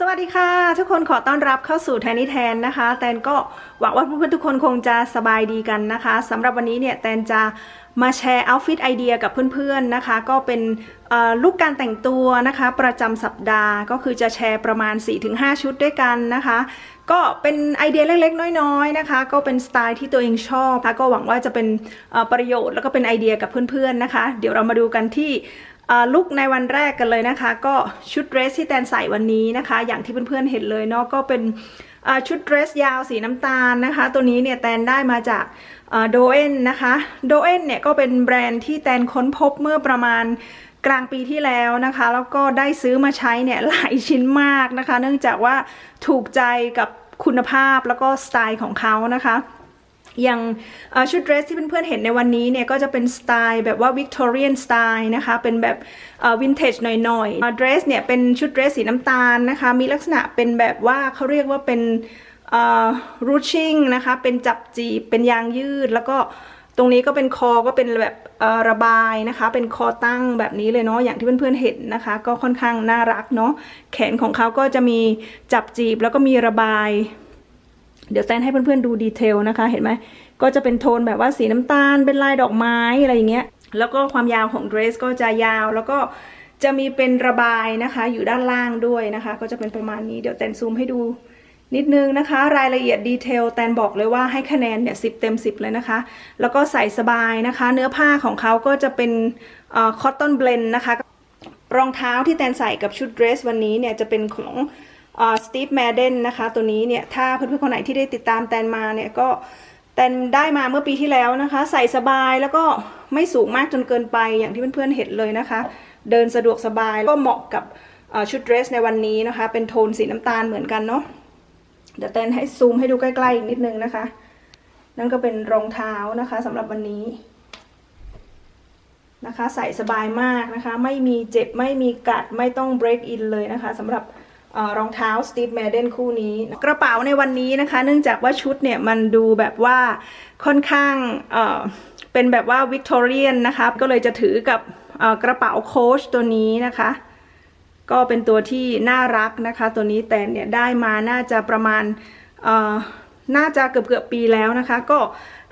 สวัสดีค่ะ ทุกคนขอต้อนรับเข้าสู่แทนนี่แทนนะคะ แตนก็หวังว่าเพื่อนๆทุกคนคงจะสบายดีกันนะคะสำหรับวันนี้เนี่ยแตนจะมาแชร์เอาฟิตไอเดียกับเพื่อนๆนะคะ ก็เป็นลุกการแต่งตัวนะคะ ประจำสัปดาห์ก็คือจะแชร์ประมาณ 4-5 ชุดด้วยกันนะคะ ก็เป็นไอเดียเล็กๆ น้อยๆนะคะ ก็เป็นสไตล์ที่ตัวเองชอบนะคะก็หวังว่าจะเป็นประโยชน์แล้วก็เป็นไอเดียกับเพื่อนๆนะคะ เดี๋ยวเรามาดูกันที่ ลุกในวันแรกกันเลยนะคะ ก็ชุดเดรสที่แตนใส่วันนี้นะคะ อย่างที่เพื่อนๆเห็นเลยเนาะก็เป็นชุดเดรสยาวสีน้ำตาลนะคะ ตัวนี้เนี่ยแตนได้มาจากโดเอนนะคะโดเอนเนี่ยก็เป็นแบรนด์ที่แตนค้นพบเมื่อประมาณกลางปีที่แล้วนะคะ แล้วก็ได้ซื้อมาใช้เนี่ยหลายชิ้นมากนะคะ เนื่องจากว่าถูกใจกับคุณภาพแล้วก็สไตล์ของเขานะคะ อย่างชุดเดรสที่เพื่อนๆเห็นในวันนี้เนี่ยก็จะเป็นสไตล์แบบว่าวิกตอเรียนสไตล์นะคะ เป็นแบบวินเทจหน่อยๆเดรสเนี่ยเป็นชุดเดรสสีน้ำตาลนะคะ มีลักษณะเป็นแบบว่าเขาเรียกว่าเป็นรูชิ่งนะคะ เป็นจับจีบ เป็นยางยืด แล้วก็ตรงนี้ก็เป็นคอก็เป็นแบบระบายนะคะ เป็นคอตั้งแบบนี้เลยเนาะ อย่างที่เพื่อนๆเห็นนะคะ ก็ค่อนข้างน่ารักเนาะ แขนของเขาก็จะมีจับจีบแล้วก็มีระบาย เดี๋ยวแตนให้เพื่อนๆดูดีเทลนะคะ เห็นไหมก็จะเป็นโทนแบบว่าสีน้ำตาล เป็นลายดอกไม้อะไรอย่างเงี้ย แล้วก็ความยาวของเดรสก็จะยาว แล้วก็จะมีเป็นระบายนะคะ อยู่ด้านล่างด้วยนะคะ ก็จะเป็นประมาณนี้ เดี๋ยวแตนซูมให้ดูนิดนึงนะคะ รายละเอียดดีเทลแตนบอกเลยว่าให้คะแนนเนี่ยสิเต็ม 10 เลยนะคะ แล้วก็ใส่สบายนะคะ เนื้อผ้าของเขาก็จะเป็นคอตตอนเบลนนะคะ รองเท้าที่แตนใส่กับชุดเดรสวันนี้เนี่ยจะเป็นของ สตีฟแมเดนนะคะ ตัวนี้เนี่ย ถ้าเพื่อนๆคนไหนที่ได้ติดตามแตนมาเนี่ยก็แตนได้มาเมื่อปีที่แล้วนะคะ ใส่สบายแล้วก็ไม่สูงมากจนเกินไปอย่างที่เพื่อนๆเห็นเลยนะคะ เดินสะดวกสบายก็เหมาะกับชุดเดรสในวันนี้นะคะ เป็นโทนสีน้ำตาลเหมือนกันเนาะเดี๋ยวแตนให้ซูมให้ดูใกล้ๆอีกนิดนึงนะคะ นั่นก็เป็นรองเท้านะคะสำหรับวันนี้นะคะ ใส่สบายมากนะคะ ไม่มีเจ็บไม่มีกัดไม่ต้อง break in เลยนะคะสำหรับ รองเท้า Steve Madden คู่นี้ กระเป๋าในวันนี้นะคะ เนื่องจากว่าชุดเนี่ยมันดูแบบว่าค่อนข้างเเป็นแบบว่าวิกตอเรียนนะคะ ก็เลยจะถือกับกระเป๋าโค้ชตัวนี้นะคะ ก็เป็นตัวที่น่ารักนะคะ ตัวนี้แต่เนี่ยได้มาน่าจะประมาณน่าจะเกือบเกือบปีแล้วนะคะ ก็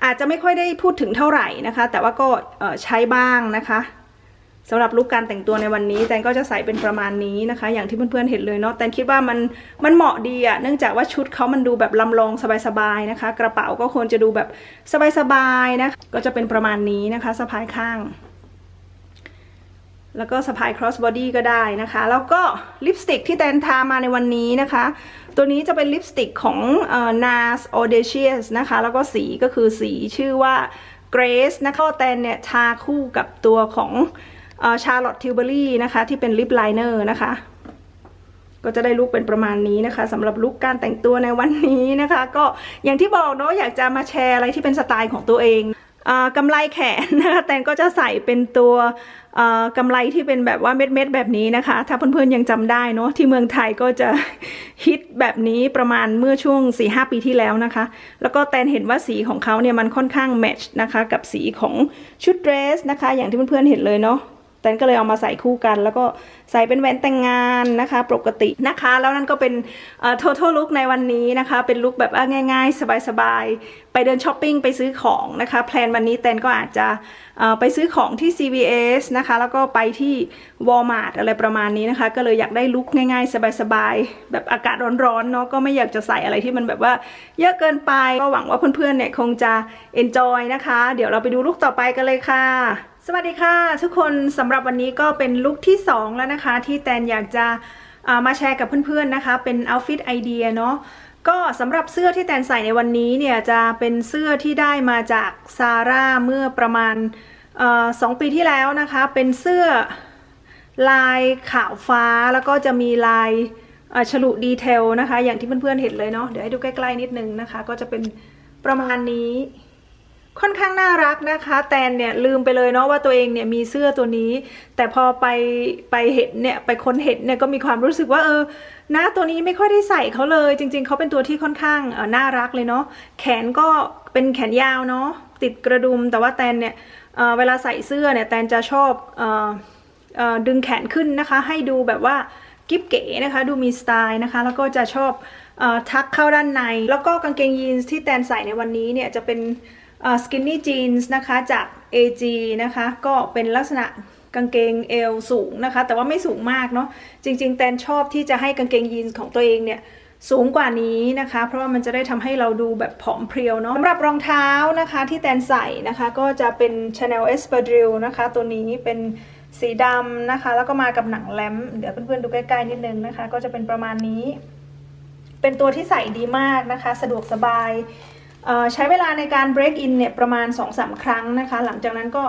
อาจจะไม่ค่อยได้พูดถึงเท่าไหร่นะคะ แต่ว่าก็ใช้บ้างนะคะ สำหรับลุคการแต่งตัวในวันนี้แตนก็จะใส่เป็นประมาณนี้นะคะ อย่างที่เพื่อนๆเห็นเลยเนาะแตนคิดว่ามันมันเหมาะดีอะเนื่องจากว่าชุดเขามันดูแบบลำลองสบายๆนะคะ กระเป๋าก็ควรจะดูแบบสบายๆนะก็จะเป็นประมาณนี้นะคะสะพายข้าง แล้วก็สะพาย cross body ก็ได้นะคะ แล้วก็ลิปสติกที่แตนทามาในวันนี้นะคะ ตัวนี้จะเป็นลิปสติกของ NARS Audacious นะคะ แล้วก็สีก็คือสีชื่อว่า Grace นะคะแตนเนี่ยทาคู่กับตัวของ ชาร์ลอตทิวเบอรี่นะคะที่เป็นลิปไลเนอร์นะคะ ก็จะได้ลุคเป็นประมาณนี้นะคะสำหรับลุคการแต่งตัวในวันนี้นะคะ ก็อย่างที่บอกเนาะอยากจะมาแชร์อะไรที่เป็นสไตล์ของตัวเองกำไลแขนนะคะแตนก็จะใส่เป็นตัวกำไลที่เป็นแบบว่าเม็ดๆแบบนี้นะคะ ถ้าเพื่อนๆยังจำได้เนาะที่เมืองไทยก็จะฮิตแบบนี้ประมาณเมื่อช่วง 4-5 ปีที่แล้วนะคะ แล้วก็แตนเห็นว่าสีของเขาเนี่ยมันค่อนข้างแมทช์นะคะ กับสีของชุดเดรสนะคะ อย่างที่เพื่อนๆเห็นเลยเนาะ แตนก็เลยเอามาใส่คู่กัน แล้วก็ใส่เป็นแหวนแต่งงานนะคะ ปกตินะคะ แล้วนั่นก็เป็น total look ในวันนี้นะคะ เป็นลุคแบบง่ายๆ สบายๆ ไปเดินช้อปปิ้งไปซื้อของนะคะแพลนวันนี้แตนก็อาจจะไปซื้อของที่ CVS นะคะ แล้วก็ไปที่ Walmart อะไรประมาณนี้นะคะ ก็เลยอยากได้ลุคง่ายๆ สบายๆ แบบอากาศร้อนๆเนาะก็ไม่อยากจะใส่อะไรที่มันแบบว่าเยอะเกินไปก็หวังว่าเพื่อนๆเนี่ยคงจะ enjoy นะคะ เดี๋ยวเราไปดูลุคต่อไปกันเลยค่ะ สวัสดีค่ะ ทุกคนสำหรับวันนี้ก็เป็นลุคที่ 2 แล้วนะคะ ที่แตนอยากจะมาแชร์กับเพื่อนๆนะคะ เป็นเอาฟิตไอเดียเนาะก็สำหรับเสื้อที่แตนใส่ในวันนี้เนี่ยจะเป็นเสื้อที่ได้มาจากซาร่าเมื่อประมาณสองปีที่แล้วนะคะ เป็นเสื้อลายขาวฟ้าแล้วก็จะมีลายฉลุดีเทลนะคะ อย่างที่เพื่อนๆเห็นเลยเนาะเดี๋ยวให้ดูใกล้ๆนิดนึงนะคะ ก็จะเป็นประมาณนี้ ค่อนข้างน่ารักนะคะ แตนเนี่ยลืมไปเลยเนาะว่าตัวเองเนี่ยมีเสื้อตัวนี้ แต่พอไปไปเห็นเนี่ยไปค้นเห็นเนี่ยก็มีความรู้สึกว่าเออหน้าตัวนี้ไม่ค่อยได้ใส่เขาเลย จริง ๆเขาเป็นตัวที่ค่อนข้างเออน่ารักเลยเนาะแขนก็เป็นแขนยาวเนาะติดกระดุมแต่ว่าแตนเนี่ยเเวลาใส่เสื้อเนี่ยแตนจะชอบเออดึงแขนขึ้นนะคะ ให้ดูแบบว่ากิ๊บเก๋นะคะดูมีสไตล์นะคะ แล้วก็จะชอบออทักเข้าด้านใน แล้วก็กางเกงยีนส์ที่แตนใส่ในวันนี้เนี่ยจะเป็น สกินนี่จีนส์นะคะจาก AG นะคะ ก็เป็นลักษณะกางเกงเอวสูงนะคะ แต่ว่าไม่สูงมากเนาะจริง ๆ แตนชอบที่จะให้กางเกงยีนส์ของตัวเองเนี่ยสูงกว่านี้นะคะ เพราะว่ามันจะได้ทำให้เราดูแบบผอมเพรียวเนาะสำหรับรองเท้านะคะที่แตนใส่นะคะก็จะเป็น Chanel e s p a d r i l l นะคะ ตัวนี้เป็นสีดำนะคะ แล้วก็มากับหนังแลมเดี๋ยวเพื่อนๆดูใกล้ๆนิดนึงนะคะ ก็จะเป็นประมาณนี้ เป็นตัวที่ใส่ดีมากนะคะ สะดวกสบาย ใช้เวลาในการ break in เนี่ยประมาณ 2-3 ครั้งนะคะ หลังจากนั้นก็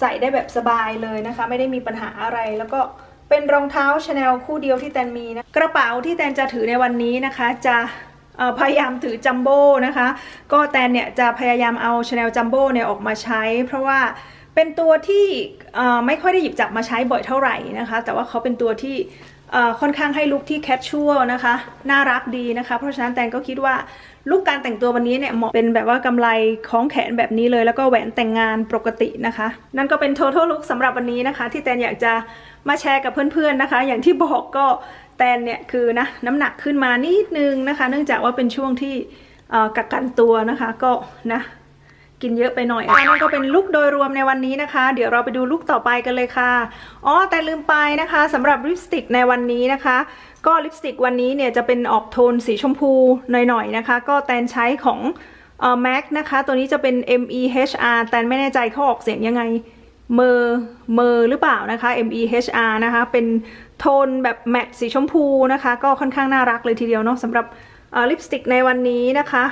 ใส่ได้แบบสบายเลยนะคะ ไม่ได้มีปัญหาอะไรแล้วก็เป็นรองเท้า Chanel คู่เดียวที่แตนมีนะกระเป๋าที่แตนจะถือในวันนี้นะคะ จะพยายามถือจัมโบ้นะคะ ก็แตนเนี่ยจะพยายามเอา Chanel Jumbo เนี่ยออกมาใช้ เพราะว่าเป็นตัวที่ไม่ค่อยได้หยิบจับมาใช้บ่อยเท่าไหร่นะคะ แต่ว่าเขาเป็นตัวที่ค่อนข้างให้ลุคที่แคชชวลนะคะ น่ารักดีนะคะ เพราะฉะนั้นแตนก็คิดว่า ลุคการแต่งตัววันนี้เนี่ยเหมาะเป็นแบบว่ากำไรคล้องแขนแบบนี้เลย แล้วก็แหวนแต่งงานปกตินะคะ นั่นก็เป็น total look สำหรับวันนี้นะคะ ที่แตนอยากจะมาแชร์กับเพื่อนๆนะคะ อย่างที่บอกก็แตนเนี่ยคือนะน้ำหนักขึ้นมานิดนึงนะคะ เนื่องจากว่าเป็นช่วงที่กักกันตัวนะคะก็นะ กินเยอะไปหน่อยอันนั้นก็เป็นลุคโดยรวมในวันนี้นะคะ เดี๋ยวเราไปดูลุคต่อไปกันเลยค่ะ อ๋อ แต่ลืมไปนะคะสำหรับลิปสติกในวันนี้นะคะ ก็ลิปสติกวันนี้เนี่ยจะเป็นออกโทนสีชมพูหน่อยๆนะคะ ก็แตนใช้ของเอ่อ MAC นะคะ ตัวนี้จะเป็น M E H R แตนไม่แน่ใจเขาออกเสียงยังไงเมอร์เมอร์หรือเปล่านะคะ M E H R นะคะ เป็นโทนแบบแมตต์สีชมพูนะคะ ก็ค่อนข้างน่ารักเลยทีเดียวเนาะสำหรับลิปสติกในวันนี้นะคะ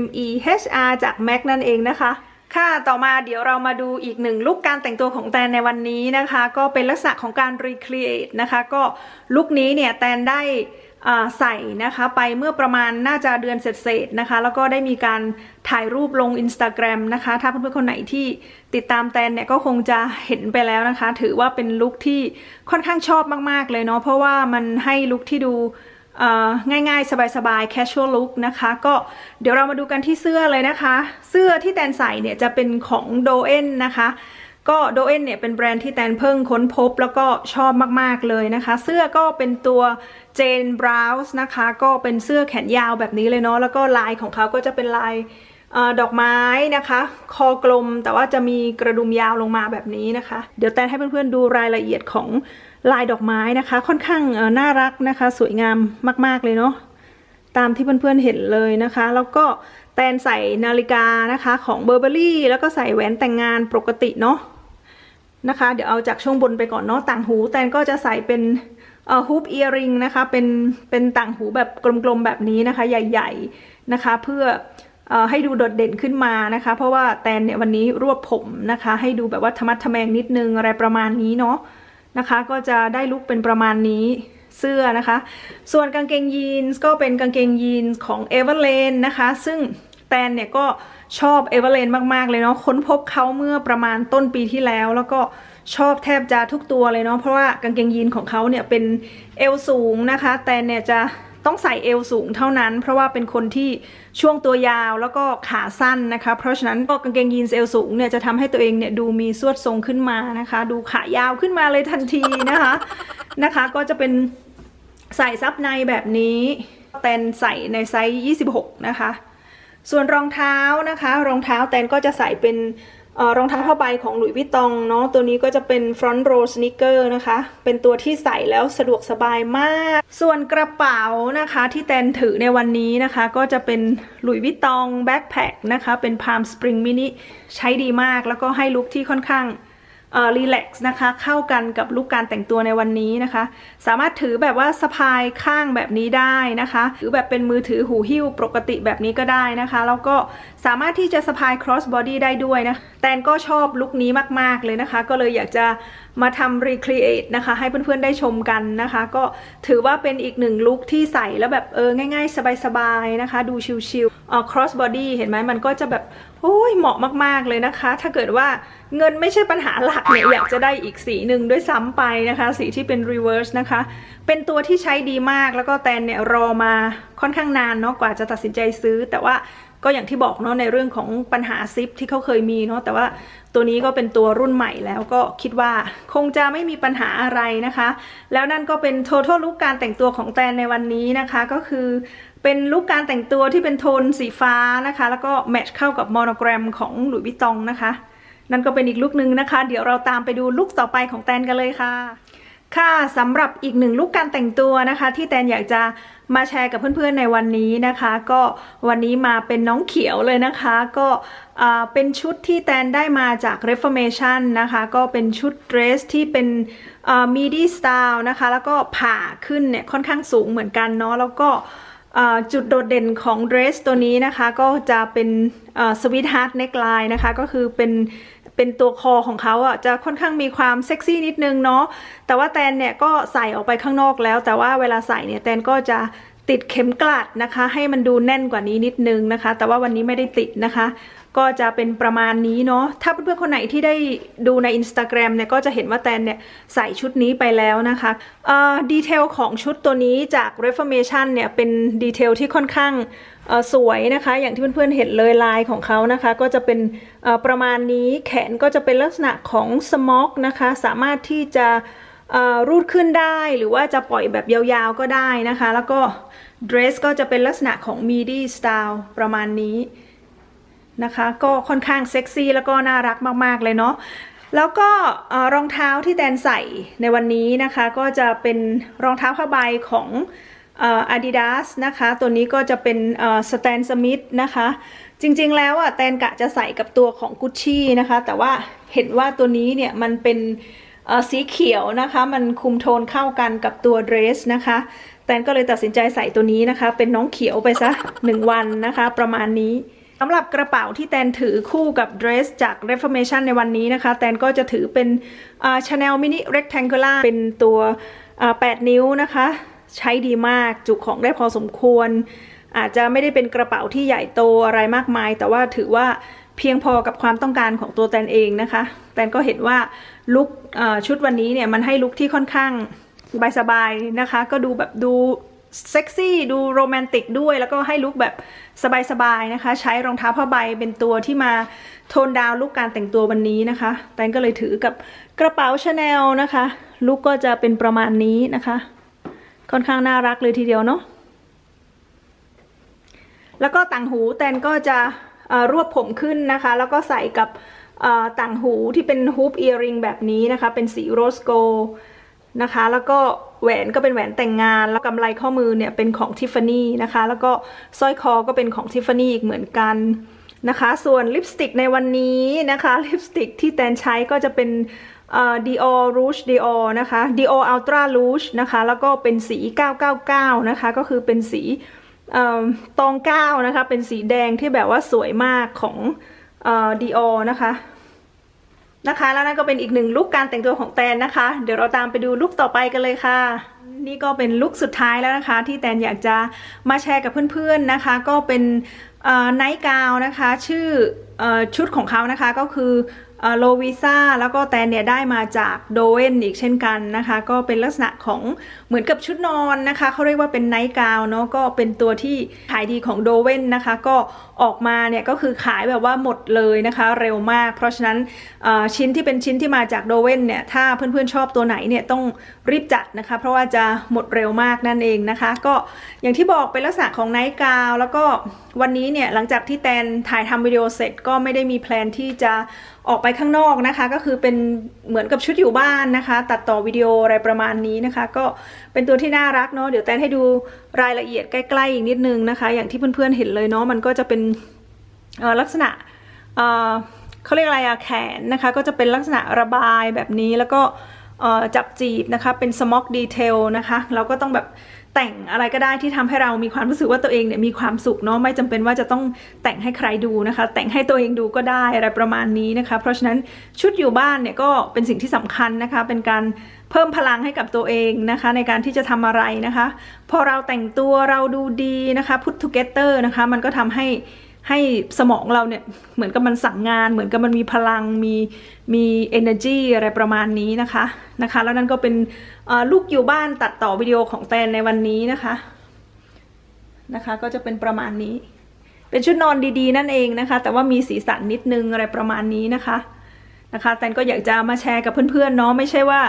M E H R จาก MAC นั่นเองนะคะ ค่ะ ต่อมาเดี๋ยวเรามาดูอีกหนึ่งลุคการแต่งตัวของแตนในวันนี้นะคะ ก็เป็นลักษณะของการ recreate นะคะ ก็ลุคนี้เนี่ยแตนได้ใส่นะคะไปเมื่อประมาณน่าจะเดือนเศษๆนะคะ แล้วก็ได้มีการถ่ายรูปลง Instagram นะคะ ถ้าเพื่อนๆคนไหนที่ติดตามแตนเนี่ยก็คงจะเห็นไปแล้วนะคะ ถือว่าเป็นลุคที่ค่อนข้างชอบมากๆเลยเนาะเพราะว่ามันให้ลุคที่ดู ง่ายๆ สบายๆ casual look นะคะ ก็เดี๋ยวเรามาดูกันที่เสื้อเลยนะคะ เสื้อที่แตนใส่เนี่ยจะเป็นของ d o e n นะคะ ก็ d o e n เนี่ยเป็นแบรนด์ที่แตนเพิ่งค้นพบแล้วก็ชอบมากๆเลยนะคะ เสื้อก็เป็นตัว Jane Browse นะคะ ก็เป็นเสื้อแขนยาวแบบนี้เลยเนาะ แล้วก็ลายของเขาก็จะเป็นลายออดอกไม้นะคะ คอกลมแต่ว่าจะมีกระดุมยาวลงมาแบบนี้นะคะ เดี๋ยวแตนให้เพื่อนๆดูรายละเอียดของ ลายดอกไม้นะคะ ค่อนข้างน่ารักนะคะ สวยงามมาก ๆ เลยเนาะตามที่เพื่อนๆเห็นเลยนะคะ แล้วก็แตนใส่นาฬิกานะคะของเบอร์เบอรี่แล้วก็ใส่แหวนแต่งงานปกติเนาะนะคะ เดี๋ยวเอาจากช่วงบนไปก่อนเนาะต่างหู แตนก็จะใส่เป็นเอ่อฮุบเอียริงนะคะเป็นเป็นต่างหูแบบกลมๆแบบนี้นะคะ ใหญ่ ๆนะคะ เพื่อเอ่อให้ดูโดดเด่นขึ้นมานะคะ เพราะว่าแตนเนี่ยวันนี้รวบผมนะคะ ให้ดูแบบว่าธรรมัดทะแมงนิดนึงอะไรประมาณนี้เนาะ นะคะ ก็จะได้ลุกเป็นประมาณนี้เสื้อนะคะ ส่วนกางเกงยีนส์ก็เป็นกางเกงยีนส์ของ e v e r l a n e นะคะ ซึ่งแตนเนี่ยก็ชอบ e v e r l a n e มาก ๆ เลยเนาะ ค้นพบเขาเมื่อประมาณต้นปีที่แล้ว แล้วก็ชอบแทบจะทุกตัวเลยเนาะ เพราะว่ากางเกงยีนของเขาเนี่ยเป็นเอวสูงนะคะ แตนเนี่ยจะ ต้องใส่เอวสูงเท่านั้น เพราะว่าเป็นคนที่ช่วงตัวยาวแล้วก็ขาสั้นนะคะ เพราะฉะนั้นก็กางเกงยีนส์เอวสูงเนี่ยจะทำให้ตัวเองเนี่ยดูมีสวดทรงขึ้นมานะคะ ดูขายาวขึ้นมาเลยทันทีนะคะนะคะ ก็จะเป็นใส่ซับในแบบนี้แตนใส่ในไซส์ 26 นะคะ ส่วนรองเท้านะคะ รองเท้าแตนก็จะใส่เป็น รองเท้าผ้าใบของหลุยส์วิตตองเนาะตัวนี้ก็จะเป็น front row sneaker นะคะ เป็นตัวที่ใส่แล้วสะดวกสบายมาก ส่วนกระเป๋านะคะที่แตนถือในวันนี้นะคะ ก็จะเป็นหลุยส์วิตตองแบ็คแพคนะคะ เป็น palm spring mini ใช้ดีมากแล้วก็ให้ลุคที่ค่อนข้าง รีแลกซ์นะคะ เข้ากันกับลุคการแต่งตัวในวันนี้นะคะ สามารถถือแบบว่าสะพายข้างแบบนี้ได้นะคะถือแบบเป็นมือถือหูหิ้วปกติแบบนี้ก็ได้นะคะ แล้วก็สามารถที่จะสะพาย cross body ได้ด้วยนะแตนก็ชอบลุคนี้มาก ๆ เลยนะคะ ก็เลยอยากจะมาทำ recreate นะคะ ให้เพื่อนๆได้ชมกันนะคะ ก็ถือว่าเป็นอีกหนึ่งลุคที่ใส่แล้วแบบเออง่าย ๆ สบายๆนะคะ ดูชิลๆอ่อ cross body เห็นไหมมันก็จะแบบโอ้ยเหมาะมากๆเลยนะคะ ถ้าเกิดว่าเงินไม่ใช่ปัญหาหลักเนี่ยอยากจะได้อีกสีหนึ่งด้วยซ้ำไปนะคะ สีที่เป็น reverse นะคะ เป็นตัวที่ใช้ดีมากแล้วก็แตนเนี่ยรอมาค่อนข้างนานเนาะกว่าจะตัดสินใจซื้อ แต่ว่า ก็อย่างที่บอกเนาะในเรื่องของปัญหาซิปที่เขาเคยมีเนาะแต่ว่าตัวนี้ก็เป็นตัวรุ่นใหม่แล้วก็คิดว่าคงจะไม่มีปัญหาอะไรนะคะ แล้วนั่นก็เป็น total ลุคการแต่งตัวของแตนในวันนี้นะคะ ก็คือเป็นลุคการแต่งตัวที่เป็นโทนสีฟ้านะคะ แล้วก็แมทช์เข้ากับโมโนแกรมของหลุยส์วิตตองนะคะ นั่นก็เป็นอีกลุคนึงนะคะ เดี๋ยวเราตามไปดูลุคต่อไปของแตนกันเลยค่ะ ค่ะสำหรับอีกหนึ่งลุคการแต่งตัวนะคะ ที่แตนอยากจะมาแชร์กับเพื่อนๆในวันนี้นะคะ ก็วันนี้มาเป็นน้องเขียวเลยนะคะ ก็เป็นชุดที่แตนได้มาจาก Reformation นะคะ ก็เป็นชุดเดรสที่เป็นมีดีสไตล์นะคะ แล้วก็ผ่าขึ้นเนี่ยค่อนข้างสูงเหมือนกันเนาะแล้วก็จุดโดดเด่นของเดรสตัวนี้นะคะ ก็จะเป็นสวิตฮาร์ดเน็กไลน์นะคะ ก็คือเป็น เป็นตัวคอของเขาอะจะค่อนข้างมีความเซ็กซี่นิดนึงเนาะแต่ว่าแตนเนี่ยก็ใส่ออกไปข้างนอกแล้ว แต่ว่าเวลาใส่เนี่ยแตนก็จะติดเข็มกลัดนะคะ ให้มันดูแน่นกว่านี้นิดนึงนะคะ แต่ว่าวันนี้ไม่ได้ติดนะคะ ก็จะเป็นประมาณนี้เนาะถ้าเพื่อนๆคนไหนที่ได้ดูใน Instagram เนี่ยก็จะเห็นว่าแตนเนี่ยใส่ชุดนี้ไปแล้วนะคะเอ่อดีเทลของชุดตัวนี้จาก Reformation เนี่ยเป็นดีเทลที่ค่อนข้าง สวยนะคะ อย่างที่เพื่อนๆเห็นเลยลายของเขานะคะ ก็จะเป็นประมาณนี้แขนก็จะเป็นลักษณะของสม็อกนะคะ สามารถที่จะรูดขึ้นได้หรือว่าจะปล่อยแบบยาวๆก็ได้นะคะ แล้วก็เดรสก็จะเป็นลักษณะของ midi style ประมาณนี้นะคะ ก็ค่อนข้างเซ็กซี่แล้วก็น่ารักมากๆเลยเนาะแล้วก็รองเท้าที่แตนใส่ในวันนี้นะคะ ก็จะเป็นรองเท้าผ้าใบของ อ่อ Adidas นะคะ ตัวนี้ก็จะเป็นสแตนสมิธนะคะ จริงๆแล้วอะแตนกะจะใส่กับตัวของ Gucci นะคะ แต่ว่าเห็นว่าตัวนี้เนี่ยมันเป็นสีเขียวนะคะ มันคุมโทนเข้ากันกับตัวเดรสนะคะ แตนก็เลยตัดสินใจใส่ตัวนี้นะคะ เป็นน้องเขียวไปซะหนึ่งวันนะคะ ประมาณนี้สำหรับกระเป๋าที่แตนถือคู่กับเดรสจาก Reformation ในวันนี้นะคะ แตนก็จะถือเป็นอ่า Chanel Mini Rectangular เป็นตัว 8 นิ้วนะคะ ใช้ดีมากจุของได้พอสมควร อาจจะไม่ได้เป็นกระเป๋าที่ใหญ่โตอะไรมากมาย แต่ว่าถือว่าเพียงพอกับความต้องการของตัวแตนเองนะคะแตนก็เห็นว่าลุคชุดวันนี้เนี่ยมันให้ลุคที่ค่อนข้างสบายๆนะคะ ก็ดูแบบดูเซ็กซี่ดูโรแมนติกด้วยแล้วก็ให้ลุคแบบสบาย ๆ นะคะ ใช้รองเท้าผ้าใบเป็นตัวที่มาโทนดาวลุคการแต่งตัววันนี้นะคะแตนก็เลยถือกับกระเป๋าชาแนลนะคะลุคก็จะเป็นประมาณนี้นะคะ ค่อนข้างน่ารักเลยทีเดียวเนาะแล้วก็ต่างหูแตนก็จะรวบผมขึ้นนะคะ แล้วก็ใส่กับต่างหูที่เป็นฮูปเอียริงแบบนี้นะคะ เป็นสีโรสโกนะคะ แล้วก็แหวนก็เป็นแหวนแต่งงาน แล้วกำไรข้อมือเนี่ยเป็นของทิฟฟานี่นะคะ แล้วก็สร้อยคอก็เป็นของทิฟฟานี่อีกเหมือนกัน นะคะ ส่วนลิปสติกในวันนี้นะคะ ลิปสติกที่แตนใช้ก็จะเป็นเอ่อ Dior Rouge Dior นะคะ Dior Ultra Rouge นะคะ แล้วก็เป็นสี 999 นะคะ ก็คือเป็นสีอตองเก้านะคะ เป็นสีแดงที่แบบว่าสวยมากของเอ่อานะคะนะคะ แล้วนั่นก็เป็นอีกหนึ่งลุคการแต่งตัวของแตนนะคะ เดี๋ยวเราตามไปดูลุคต่อไปกันเลยค่ะ นี่ก็เป็นลุคสุดท้ายแล้วนะคะ ที่แตนอยากจะมาแชร์กับเพื่อนๆนะคะ ก็เป็นไนท์กาวนะคะ ชื่ออชุดของเขานะคะก็คือ โลวิซ่าแล้วก็แตนเนี่ยได้มาจากโดเวนอีกเช่นกันนะคะ ก็เป็นลักษณะของเหมือนกับชุดนอนนะคะเขาเรียกว่าเป็นไนท์กาวเนาะก็เป็นตัวที่ขายดีของโดเวนนะคะ ก็ออกมาเนี่ยก็คือขายแบบว่าหมดเลยนะคะเร็วมาก เพราะฉะนั้นชิ้นที่เป็นชิ้นที่มาจากโดเวนเนี่ยถ้าเพื่อนๆชอบตัวไหนเนี่ยต้องรีบจัดนะคะ เพราะว่าจะหมดเร็วมากนั่นเองนะคะ ก็อย่างที่บอกเป็นลักษณะของไนท์กาวแล้วก็วันนี้เนี่ยหลังจากที่แตนถ่ายทำวิดีโอเสร็จก็ไม่ได้มีแพลนที่จะออกไปข้างนอกนะคะ ก็คือเป็นเหมือนกับชุดอยู่บ้านนะคะ ตัดต่อวิดีโออะไรประมาณนี้นะคะ ก็เป็นตัวที่น่ารักเนาะเดี๋ยวแตนให้ดูรายละเอียดใกล้ๆอีกนิดนึงนะคะ อย่างที่เพื่อนๆเห็นเลยเนาะมันก็จะเป็นลักษณะเขาเรียกอะไรอะแขนนะคะ ก็จะเป็นลักษณะระบายแบบนี้แล้วก็จับจีบนะคะ เป็นสม็อกดีเทลนะคะ เราก็ต้องแบบ แต่งอะไรก็ได้ที่ทำให้เรามีความรู้สึกว่าตัวเองเนี่ยมีความสุขเนาะไม่จำเป็นว่าจะต้องแต่งให้ใครดูนะคะ แต่งให้ตัวเองดูก็ได้อะไรประมาณนี้นะคะ เพราะฉะนั้นชุดอยู่บ้านเนี่ยก็เป็นสิ่งที่สำคัญนะคะ เป็นการเพิ่มพลังให้กับตัวเองนะคะ ในการที่จะทำอะไรนะคะ พอเราแต่งตัวเราดูดีนะคะพุทธเกเตอร์นะคะ มันก็ทำให้ ให้สมองเราเนี่ยเหมือนกับมันสั่งงาน เหมือนกับมันมีพลังมีมี energy อะไรประมาณนี้นะคะนะคะ แล้วนั่นก็เป็นลูกอยู่บ้านตัดต่อวิดีโอของแตนในวันนี้นะคะนะคะก็จะเป็นประมาณนี้ เป็นชุดนอนดีๆ นั่นเองนะคะ แต่ว่ามีสีสันนิดนึงอะไรประมาณนี้นะคะ นะคะแตนก็อยากจะมาแชร์กับเพื่อนๆเนาะไม่ใช่ว่า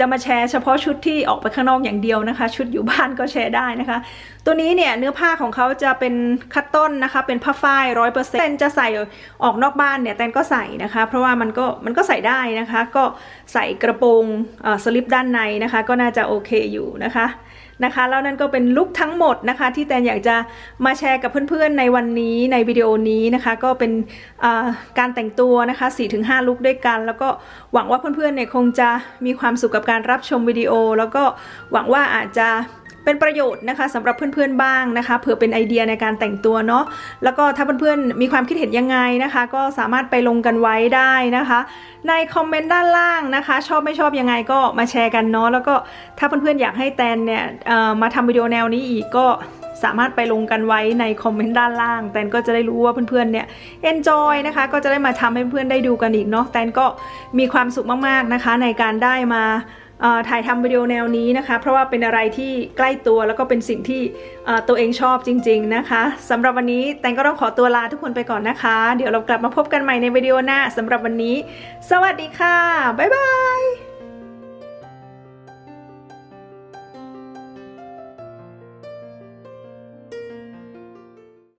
จะมาแชร์เฉพาะชุดที่ออกไปข้างนอกอย่างเดียวนะคะ ชุดอยู่บ้านก็แชร์ได้นะคะ ตัวนี้เนี่ยเนื้อผ้าของเขาจะเป็นคัตตอนนะคะ เป็นผ้าฝ้ายร้อยเปอร์เซ็นต์จะใส่ออกนอกบ้านเนี่ยแตนก็ใส่นะคะ เพราะว่ามันก็มันก็ใส่ได้นะคะ ก็ใส่กระโปรงสลิปด้านในนะคะ ก็น่าจะโอเคอยู่นะคะ นะคะ แล้วนั่นก็เป็นลุคทั้งหมดนะคะ ที่แตนอยากจะมาแชร์กับเพื่อนๆในวันนี้ในวิดีโอนี้นะคะ ก็เป็นการแต่งตัวนะคะ 4-5 ลุคด้วยกัน แล้วก็หวังว่าเพื่อนๆเนี่ยคงจะมีความสุขกับการรับชมวิดีโอ แล้วก็หวังว่าอาจจะ เป็นประโยชน์นะคะสำหรับเพื่อนๆบ้างนะคะเผื่อเป็นไอเดียในการแต่งตัวเนาะแล้วก็ถ้าเพื่อนๆมีความคิดเห็นยังไงนะคะ ก็สามารถไปลงกันไว้ได้นะคะ ในคอมเมนต์ด้านล่างนะคะ ชอบไม่ชอบยังไงก็มาแชร์กันเนาะแล้วก็ถ้าเพื่อนๆอยากให้แตนเนี่ยมาทำวิดีโอแนวนี้อีกก็สามารถไปลงกันไว้ในคอมเมนต์ด้านล่าง แตนก็จะได้รู้ว่าเพื่อนๆ เนี่ย enjoy นะคะ ก็จะได้มาทำให้เพื่อนๆ ได้ดูกันอีกเนาะ แตนก็มีความสุขมากๆ นะคะในการได้มา ถ่ายทำวิดีโอแนวนี้นะคะ เพราะว่าเป็นอะไรที่ใกล้ตัวแล้วก็เป็นสิ่งที่ตัวเองชอบจริง ๆนะคะสำหรับวันนี้แตงก็ต้องขอตัวลาทุกคนไปก่อนนะคะ เดี๋ยวเรากลับมาพบกันใหม่ในวิดีโอหน้าสำหรับวันนี้ สวัสดีค่ะ บ๊ายบาย